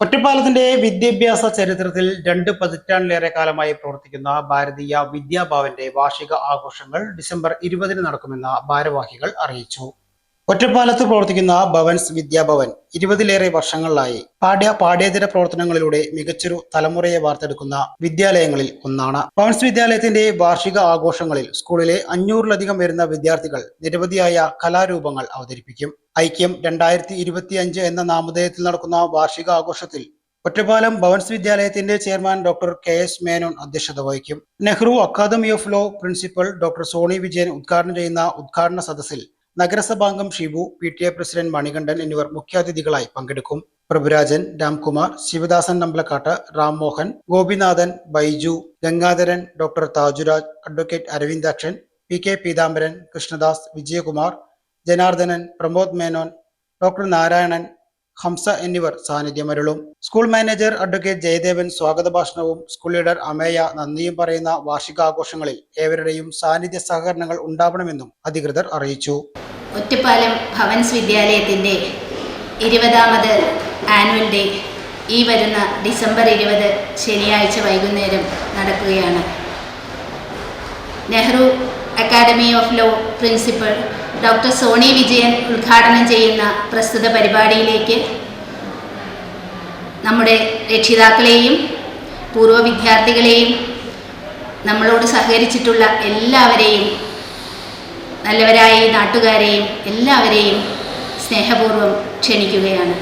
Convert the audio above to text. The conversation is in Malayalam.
ഒറ്റപ്പാലത്തിന്റെ വിദ്യാഭ്യാസ ചരിത്രത്തിൽ രണ്ട് പതിറ്റാണ്ടിലേറെ കാലമായി പ്രവർത്തിക്കുന്ന ഭാരതീയ വിദ്യാഭവന്റെ വാർഷിക ആഘോഷങ്ങൾ ഡിസംബർ ഇരുപതിന് നടക്കുമെന്ന് ഭാരവാഹികൾ അറിയിച്ചു. ഒറ്റപ്പാലത്ത് പ്രവർത്തിക്കുന്ന ഭവൻസ് വിദ്യാഭവൻ ഇരുപതിലേറെ വർഷങ്ങളിലായി പാഠ്യ പാഠ്യേതര പ്രവർത്തനങ്ങളിലൂടെ മികച്ചൊരു തലമുറയെ വാർത്തെടുക്കുന്ന വിദ്യാലയങ്ങളിൽ ഒന്നാണ്. ഭവൻസ് വിദ്യാലയത്തിന്റെ വാർഷിക ആഘോഷങ്ങളിൽ സ്കൂളിലെ അഞ്ഞൂറിലധികം വരുന്ന വിദ്യാർത്ഥികൾ നിരവധിയായ കലാരൂപങ്ങൾ അവതരിപ്പിക്കും. ഐക്യം രണ്ടായിരത്തി ഇരുപത്തിയഞ്ച് എന്ന നാമധേയത്തിൽ നടക്കുന്ന വാർഷിക ആഘോഷത്തിൽ Ottapalam Bhavans വിദ്യാലയത്തിന്റെ chairman doctor K S Menon അധ്യക്ഷത വഹിക്കും. Nehru academy of law principal doctor Soni Vijayan ഉദ്ഘാടനം ചെയ്യുന്ന ഉദ്ഘാടന സദസ്സിൽ നഗരസഭാംഗം Shibu P T A president Manikandan എന്നിവർ മുഖ്യാതിഥികളായി പങ്കെടുക്കും. Prabhurajan Ramkumar Sivadasan Nambalakkatt Rammohan Gopinathan Baiju Gangadharan doctor Thajuraj advocate Aravindakshan P K Peethambaran Krishnadas Vijayakumar Janardhanan Pramod Menon doctor Narayanan Hamsa എന്നിവർ സാന്നിധ്യമരുളും. സ്കൂൾ മാനേജർ അഡ്വക്കേറ്റ് ജയദേവൻ സ്വാഗത ഭാഷണവും സ്കൂൾ ലീഡർ അമേയ നന്ദിയും പറയുന്ന വാർഷികാഘോഷങ്ങളിൽ ഏവരുടെയും സാന്നിധ്യ സഹകരണങ്ങൾ ഉണ്ടാവണമെന്നും അധികൃതർ അറിയിച്ചു. ഒറ്റപ്പാലം ഭവൻസ് വിദ്യാലയത്തിന്റെ ഇരുപതാമത് ആനുവൽ ഡേ ഈ വരുന്ന ഡിസംബർ ഇരുപത് ശനിയാഴ്ച വൈകുന്നേരം നടക്കുകയാണ്. Nehru academy of law principal doctor Soni Vijayan ഉദ്ഘാടനം ചെയ്യുന്ന പ്രസ്തുത പരിപാടിയിലേക്ക് നമ്മുടെ രക്ഷിതാക്കളെയും പൂർവ വിദ്യാർത്ഥികളെയും നമ്മളോട് സഹകരിച്ചിട്ടുള്ള എല്ലാവരെയും നല്ലവരായ നാട്ടുകാരെയും എല്ലാവരെയും സ്നേഹപൂർവം ക്ഷണിക്കുകയാണ്.